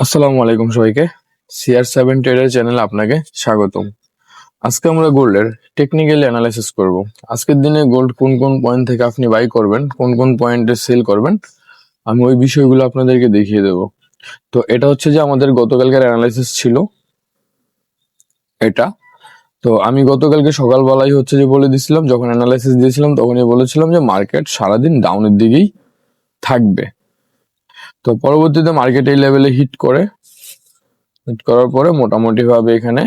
আসসালামু আলাইকুম সবাইকে। সিআর সেভেন ট্রেডার চ্যানেলে আপনাকে স্বাগতম। আজকে আমরা গোল্ডের টেকনিক্যালি অ্যানালাইসিস করব। আজকের দিনে গোল্ড কোন কোন পয়েন্ট থেকে আপনি বাই করবেন, কোন কোন পয়েন্টে সেল করবেন, আমি ওই বিষয়গুলো আপনাদেরকে দেখিয়ে দেব। তো এটা হচ্ছে যে আমাদের গতকালকার অ্যানালাইসিস ছিল। এটা। তো আমি গতকালকে সকালবেলায় হচ্ছে যে বলে দিছিলাম, যখন অ্যানালাইসিস দিয়েছিলাম, তখনই বলেছিলাম যে মার্কেট সারাদিন ডাউনের দিকেই থাকবে। তো পরবর্তীতে মার্কেট এই লেভেলে হিট করে। হিট করার পরে মোটামুটি ভাবে এখানে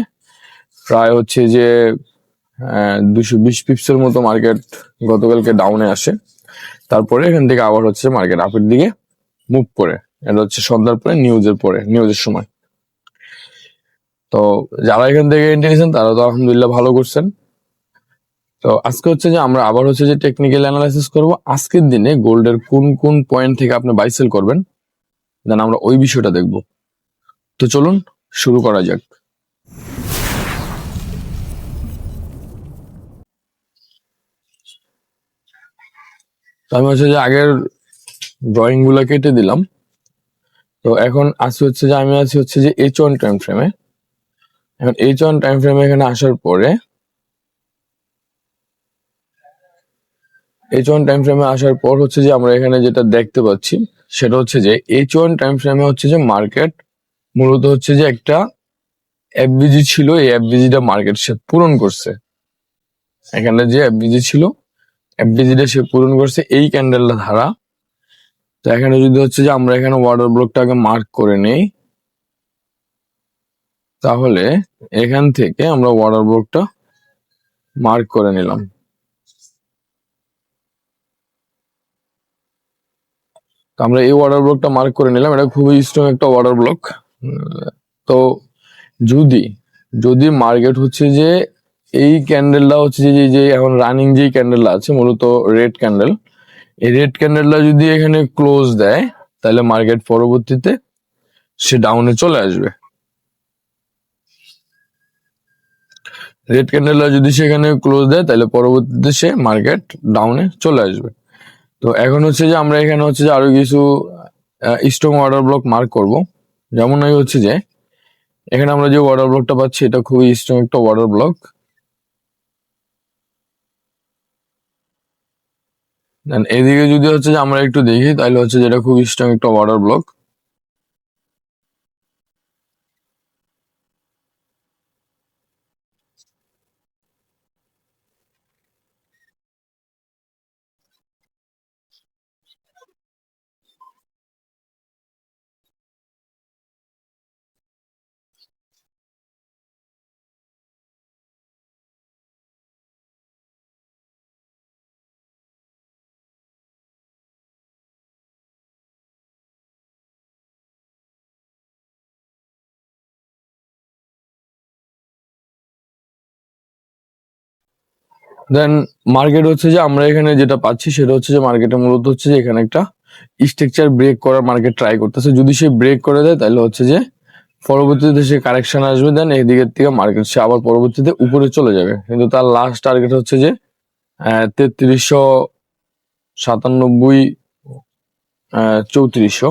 প্রায় হচ্ছে যে দুশো বিশ পিপসের মতো মার্কেট গতকালকে ডাউনে আসে। তারপরে এখান থেকে আবার হচ্ছে মার্কেট আপের দিকে মুভ করে। এটা হচ্ছে সন্ধ্যার পরে নিউজের পরে নিউজের সময়। তো যারা এখান থেকে এন্ট্রি নিয়েছেন, তারা তো আলহামদুলিল্লাহ ভালো করছেন। তো আজকে হচ্ছে যে আমরা আবার হচ্ছে যে টেকনিক্যাল অ্যানালাইসিস করব। আজকের দিনে গোল্ডের কোন কোন পয়েন্ট থেকে আপনি বাই সেল করবেন? দেন আমরা ওই বিষয়টা দেখব। তো চলুন, শুরু করা যাক। আমি হচ্ছে যে আগের ড্রয়িংগুলো কেটে দিলাম। তো এখন আসি হচ্ছে যে, আমি আছি হচ্ছে যে এইচ ওয়ান টাইম ফ্রেমে এখন এইচ ওয়ান টাইম ফ্রেমে এখানে আসার পরে এইচ ওয়ান টাইম ফ্রেমে আসার পর হচ্ছে যে আমরা এখানে যেটা দেখতে পাচ্ছি সেটা হচ্ছে যে এইচ ওয়ান টাইম ফ্রেমে হচ্ছে যে মার্কেট মূলত হচ্ছে যে একটা এফবিজি ছিল, এই এফবিজিটা মার্কেট সে পূরণ করছে। এখানে যে এফবিজি ছিল এফবিজিটা সে পূরণ করছে এই ক্যান্ডেলটা ধারা। তো এখানে যদি হচ্ছে যে আমরা এখানে ওয়াটার ব্লকটাকে মার্ক করে নেই, তাহলে এখান থেকে আমরা ওয়াটার ব্লকটা মার্ক করে নিলাম। তো আমরা এই ওয়াটার ব্লকটা মার্ক করে নিলাম। এটা খুবই স্ট্রং একটা ওয়াটার ব্লক তো যদি যদি মার্কেট হচ্ছে যে এই ক্যান্ডেলটা হচ্ছে যে যে এখন রানিং যেই ক্যান্ডেলটা আছে, মূলত রেড ক্যান্ডেল এই রেড ক্যান্ডেলটা যদি এখানে ক্লোজ দেয়, তাহলে মার্কেট পরবর্তীতে সে ডাউনে চলে আসবে। রেড ক্যান্ডেলটা যদি সেখানে ক্লোজ দেয়, তাহলে পরবর্তীতে সে মার্কেট ডাউনে চলে আসবে। তো এখন হচ্ছে যে আমরা এখানে হচ্ছে যে আরও কিছু স্ট্রং ওয়াটার ব্লক মার্ক করব। যেমন এই হচ্ছে যে, এখানে আমরা যে ওয়াটার ব্লকটা পাচ্ছি, এটা খুবই স্ট্রং একটা ওয়াটার ব্লক এদিকে যদি হচ্ছে যে আমরা একটু দেখি, তাহলে হচ্ছে যে এটা খুব স্ট্রং একটা ওয়াটার ব্লক দেন মার্কেট হচ্ছে যে আমরা এখানে যেটা পাচ্ছি সেটা হচ্ছে যে মার্কেটে মূলত হচ্ছে যে এখানে একটা স্ট্রাকচার ব্রেক করার মার্কেট ট্রাই করতেছে। যদি সে ব্রেক করে দেয়, তাহলে হচ্ছে যে পরবর্তীতে সে কারেকশন আসবে দেন এই দিকের থেকে মার্কেট সে আবার পরবর্তীতে উপরে চলে যাবে। কিন্তু তার লাস্ট টার্গেট হচ্ছে যে তেত্রিশশো সাতানব্বই চৌত্রিশশো।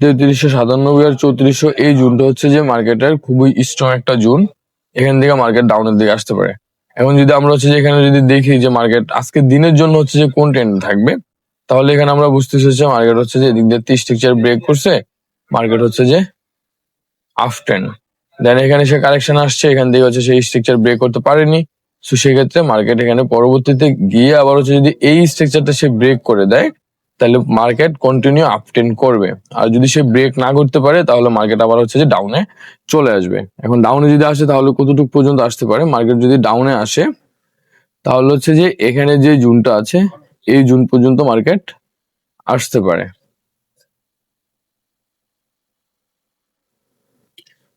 তেত্রিশশো সাতানব্বই আর চৌত্রিশশো এই জুনটা হচ্ছে যে মার্কেটের খুবই স্ট্রং একটা জুন। এখান থেকে মার্কেট ডাউনের দিকে আসতে পারে। এখন যদি আমরা হচ্ছে যে এখানে যদি দেখি যে মার্কেট আজকে দিনের জন্য হচ্ছে যে কোন ট্রেন্ড থাকবে, তাহলে এখানে আমরা বুঝতে হচ্ছে মার্কেট হচ্ছে যে এদিক দিয়ে তিরিশ টিকচার ব্রেক করছে মার্কেট হচ্ছে যে আফ ট্রেন্ড দেন এখানে সে কারেকশন আসছে, এখান থেকে হচ্ছে সেই স্ট্রাকচার ব্রেক করতে পারেনি। তো সেক্ষেত্রে মার্কেট এখানে পরবর্তীতে গিয়ে আবার হচ্ছে যদি এই স্ট্রাকচারটা সে ব্রেক করে দেয় তাহলে মার্কেট কন্টিনিউ আপটেন করবে। আর যদি সে ব্রেক না করতে পারে, তাহলে মার্কেট আবার হচ্ছে যে ডাউনে চলে আসবে। এখন ডাউনে যদি আসে, তাহলে কতটুকু পর্যন্ত আসতে পারে? মার্কেট যদি ডাউনে আসে, তাহলে হচ্ছে যে এখানে যে জুনটা আছে, এই জুন পর্যন্ত মার্কেট আসতে পারে।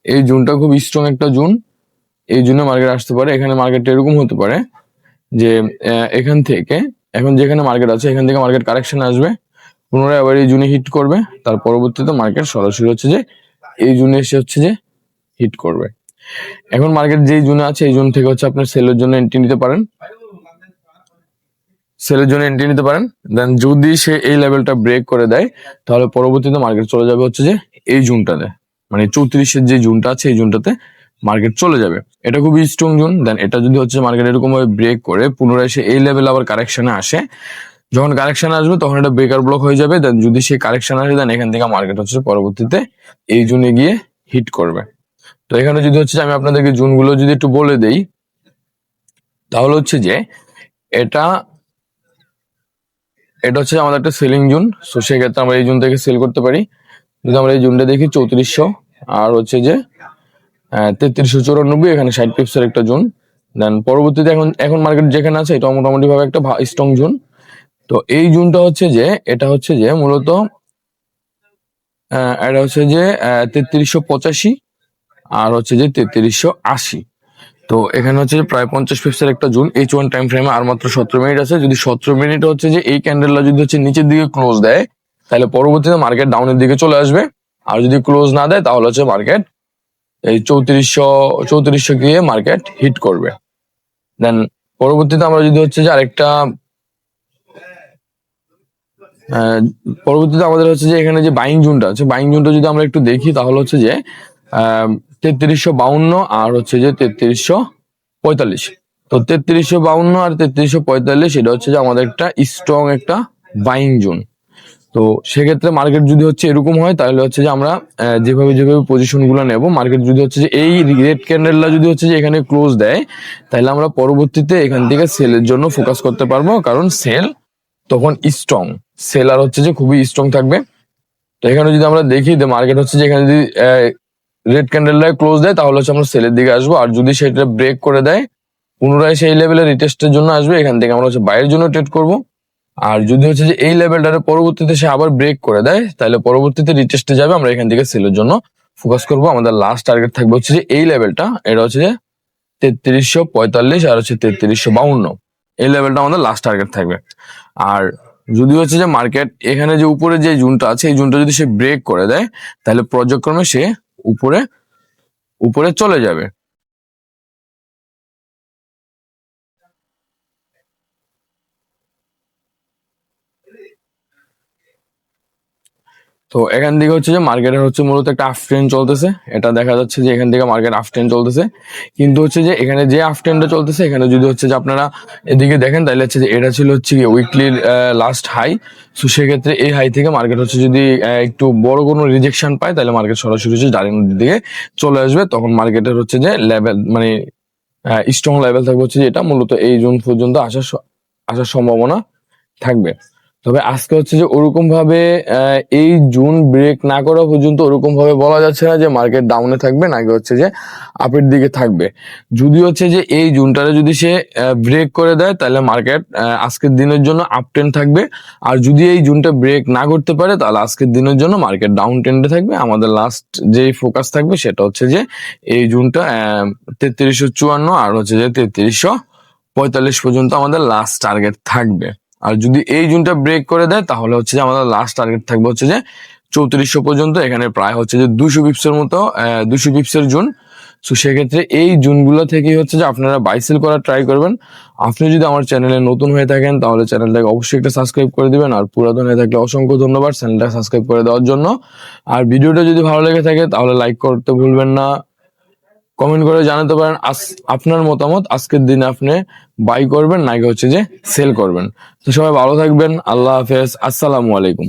এই জুনটা খুব স্ট্রং একটা জুন, এই জুনে মার্কেট আসতে পারে। এখানে মার্কেট এরকম হতে পারে যে এখান থেকে এখন যেখানে মার্কেট আছে, এখান থেকে মার্কেট কারেকশন আসবে। পুনরায় আবার এই জুনে হিট করবে। তার পরবর্তীতে মার্কেট সরাসরি হচ্ছে যে, এই জুনে এসে হচ্ছে যে হিট করবে। এখন মার্কেট যেই জুনে আছে, এই জুন থেকে হচ্ছে আপনার সেলের জন্য এন্ট্রি নিতে পারেন। সেলের জন্য এন্ট্রি নিতে পারেন। দেন যদি সে এই লেভেলটা ব্রেক করে দেয়, তাহলে পরবর্তীতে মার্কেট চলে যাবে হচ্ছে যে, এই জুনটাতে মানে চৌত্রিশের যে জুনটা আছে, এই জুনটাতে মার্কেট চলে যাবে। এটা খুবই স্ট্রং জুন দেন এটা যদি হচ্ছে মার্কেট এরকম ভাবে ব্রেক করে, পুনরায় সে এই লেভেল আবার কারেকশনে আসে, যখন কারেকশন আসবে তখন এটা ব্রেকার ব্লক হয়ে যাবে দেন যদি সে কারেকশন আসে দেন এখান থেকে মার্কেট হচ্ছে পরবর্তীতে এই জুনে গিয়ে হিট করবে। তো এখানে যদি হচ্ছে আমি আপনাদেরকে জুনগুলো যদি একটু বলে দেই, তাহলে হচ্ছে যে এটা এটা হচ্ছে আমাদের একটা সেলিং জুন সো সেক্ষেত্রে আমরা এই জুন থেকে সেল করতে পারি। যদি আমরা এই জুনটা দেখি চৌত্রিশশো, আর হচ্ছে যে তেত্রিশশো চৌরানব্বই, এখানে ষাট পিপসের একটা জোন। দেন পরবর্তীতে এখন এখন মার্কেট যেখানে আছে, এটা মোটামুটি ভাবে একটা স্ট্রং জোন। তো এই জুনটা হচ্ছে যে, এটা হচ্ছে যে মূলত এটা হচ্ছে যে তেত্রিশশো পঁচাশি আর হচ্ছে যে তেত্রিশশো আশি। তো এখানে হচ্ছে যে প্রায় পঞ্চাশ পিপসের একটা জুন। এইচ ওয়ান টাইম ফ্রেমে আর মাত্র সতেরো মিনিট আছে। যদি সতেরো মিনিট হচ্ছে যে এই ক্যান্ডেলটা যদি হচ্ছে নিচের দিকে ক্লোজ দেয়, তাহলে পরবর্তীতে মার্কেট ডাউনের দিকে চলে আসবে। আর যদি ক্লোজ না দেয়, তাহলে হচ্ছে মার্কেট এই চৌত্রিশশো চৌত্রিশশো গিয়ে মার্কেট হিট করবে। দেন পরবর্তীতে আমরা যদি হচ্ছে যে আরেকটা পরবর্তীতে আমাদের হচ্ছে যে এখানে যে বাইং জুনটা আছে বাইং জুনটা যদি আমরা একটু দেখি তাহলে হচ্ছে যে তেত্রিশশো বাউন্ন আর হচ্ছে যে তেত্রিশশো পঁয়তাল্লিশ। তো তেত্রিশশো বাউন্ন আর তেত্রিশশো পঁয়তাল্লিশ, এটা হচ্ছে যে আমাদের একটা স্ট্রং একটা বাইং জোন তো সেক্ষেত্রে মার্কেট যদি হচ্ছে এরকম হয়, তাহলে হচ্ছে যে আমরা যেভাবে যেভাবে পজিশনগুলো নেব মার্কেট যদি হচ্ছে যে এই রেড ক্যান্ডেলটা যদি হচ্ছে যে এখানে ক্লোজ দেয়, তাহলে আমরা পরবর্তীতে এখান থেকে সেলের জন্য ফোকাস করতে পারব। কারণ সেল তখন স্ট্রং সেল আর হচ্ছে যে খুবই স্ট্রং থাকবে। তো এখানে যদি আমরা দেখি যে মার্কেট হচ্ছে যে এখানে যদি রেড ক্যান্ডেলটা ক্লোজ দেয়, তাহলে হচ্ছে আমরা সেলের দিকে আসব। আর যদি সেটা ব্রেক করে দেয়, পুনরায় সেই লেভেলে রিটেস্টের জন্য আসবে, এখান থেকে আমরা হচ্ছে বাইরের জন্য ট্রেড করব। আর যদি হচ্ছে যে এই লেভেলটার পরবর্তীতে সে আবার ব্রেক করে দেয়, তাহলে পরবর্তীতে রিটেস্টে যাবে, আমরা এখান থেকে সেলের জন্য ফোকাস করব। আমাদের লাস্ট টার্গেট থাকবে হচ্ছে যে এই লেভেলটা এটা হচ্ছে যে তেত্রিশশো পঁয়তাল্লিশ আর হচ্ছে তেত্রিশশো বাউন্ন। এই লেভেলটা আমাদের লাস্ট টার্গেট থাকবে। আর যদি হচ্ছে যে মার্কেট এখানে যে উপরে যে জুনটা আছে, এই জুনটা যদি সে ব্রেক করে দেয়, তাহলে পর্যায়ক্রমে সে উপরে উপরে চলে যাবে। তো এখান থেকে হচ্ছে যে মার্কেটের হচ্ছে মূলত একটা আফ ট্রেন্ড চলতেছে। এটা দেখা যাচ্ছে যে এখান থেকে মার্কেট আফ ট্রেন্ড চলতেছে। কিন্তু হচ্ছে যে এখানে যে আফ ট্রেন্ডটা চলতেছে, এখানে যদি হচ্ছে যে আপনারা এদিকে দেখেন, তাহলে হচ্ছে যে এটা ছিল হচ্ছে উইকলির লাস্ট হাই তো সেক্ষেত্রে এই হাই থেকে মার্কেট হচ্ছে যদি একটু বড় কোনো রিজেকশন পায়, তাহলে মার্কেট সরাসরি হচ্ছে ডাইরেক্ট দিকে চলে আসবে। তখন মার্কেটের হচ্ছে যে লেভেল মানে স্ট্রং লেভেল থাকবে হচ্ছে যে এটা। মূলত এই জুন পর্যন্ত আসার আসার সম্ভাবনা থাকবে। তবে আজকে হচ্ছে যে ওরকম ভাবে এই জুন ব্রেক না করা পর্যন্ত ওরকম ভাবে বলা যাচ্ছে না যে মার্কেট ডাউনে থাকবে, নাকি হচ্ছে যে আপের দিকে থাকবে। যদি হচ্ছে যে এই জুনটারে যদি সে ব্রেক করে দেয়, তাহলে মার্কেট আজকের দিনের জন্য আপ ট্রেন্ড থাকবে। আর যদি এই জুনটা ব্রেক না করতে পারে, তাহলে আজকের দিনের জন্য মার্কেট ডাউন ট্রেন্ডে থাকবে। আমাদের লাস্ট যেই ফোকাস থাকবে, সেটা হচ্ছে যে এই জুনটা তেত্রিশশো চুয়ান্ন আর হচ্ছে যে তেত্রিশশো পঁয়তাল্লিশ পর্যন্ত আমাদের লাস্ট টার্গেট থাকবে। আর যদি এই জুনটা ব্রেক করে দেয়, তাহলে হচ্ছে যে আমাদের লাস্ট টার্গেট থাকবে হচ্ছে যে চৌত্রিশশো পর্যন্ত। এখানে প্রায় হচ্ছে যে দুশো পিপসের মতো দুশো পিপসের জুন। তো সেক্ষেত্রে এই জুনগুলো থেকেই হচ্ছে যে আপনারা বাইসেল করার ট্রাই করবেন। আপনি যদি আমার চ্যানেলে নতুন হয়ে থাকেন, তাহলে চ্যানেলটাকে অবশ্যই একটা সাবস্ক্রাইব করে দিবেন। আর পুরাতন হয়ে থাকলে অসংখ্য ধন্যবাদ চ্যানেলটা সাবস্ক্রাইব করে দেওয়ার জন্য। আর ভিডিওটা যদি ভালো লেগে থাকে, তাহলে লাইক করতে ভুলবেন না। কমেন্ট করে জানাতে পারেন আপনার মতামত। আজকের দিনে আপনি বাই করবেন নাকি হচ্ছে যে সেল করবেন। তো সবাই ভালো থাকবেন, আল্লাহ হাফেজ, আসসালামু আলাইকুম।